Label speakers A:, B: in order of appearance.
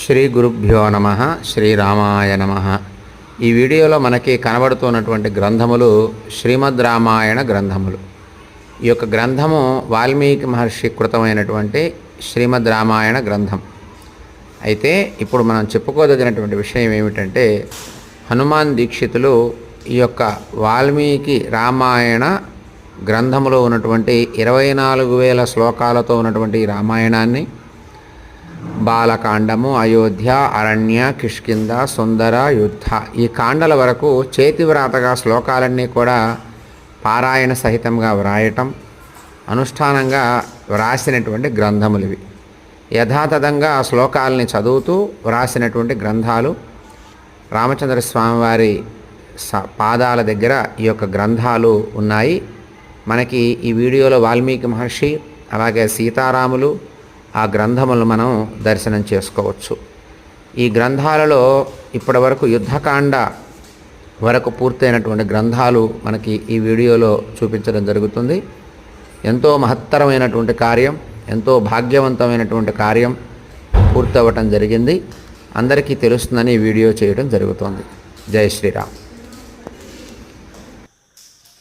A: శ్రీ గురుభ్యో నమ శ్రీరామాయ నమ. ఈ వీడియోలో మనకి కనబడుతున్నటువంటి గ్రంథములు శ్రీమద్ రామాయణ గ్రంథములు. ఈ యొక్క గ్రంథము వాల్మీకి మహర్షి కృతమైనటువంటి శ్రీమద్ రామాయణ గ్రంథం. అయితే ఇప్పుడు మనం చెప్పుకోదగినటువంటి విషయం ఏమిటంటే హనుమాన్ దీక్షితులు ఈ యొక్క వాల్మీకి రామాయణ గ్రంథములో ఉన్నటువంటి ఇరవై నాలుగు వేల శ్లోకాలతో ఉన్నటువంటి ఈ రామాయణాన్ని బాలకాండము అయోధ్య అరణ్య కిష్కింద సుందర యుద్ధ. ఈ కాండల వరకు చేతివ్రాతగా శ్లోకాలన్నీ కూడా పారాయణ సహితంగా వ్రాయటం అనుష్ఠానంగా వ్రాసినటువంటి గ్రంథములు ఇవి యథాతథంగా శ్లోకాలని చదువుతూ వ్రాసినటువంటి గ్రంథాలు రామచంద్ర స్వామివారి స పాదాల దగ్గర ఈ యొక్క గ్రంథాలు ఉన్నాయి. మనకి ఈ వీడియోలో వాల్మీకి మహర్షి అలాగే సీతారాములు ఆ గ్రంథములు మనం దర్శనం చేసుకోవచ్చు. ఈ గ్రంథాలలో ఇప్పటివరకు యుద్ధకాండ వరకు పూర్తయినటువంటి గ్రంథాలు మనకి ఈ వీడియోలో చూపించడం జరుగుతుంది. ఎంతో మహత్తరమైనటువంటి కార్యం ఎంతో భాగ్యవంతమైనటువంటి కార్యం పూర్తవ్వటం జరిగింది. అందరికీ తెలుస్తుందని వీడియో చేయడం జరుగుతోంది. జై శ్రీరామ్.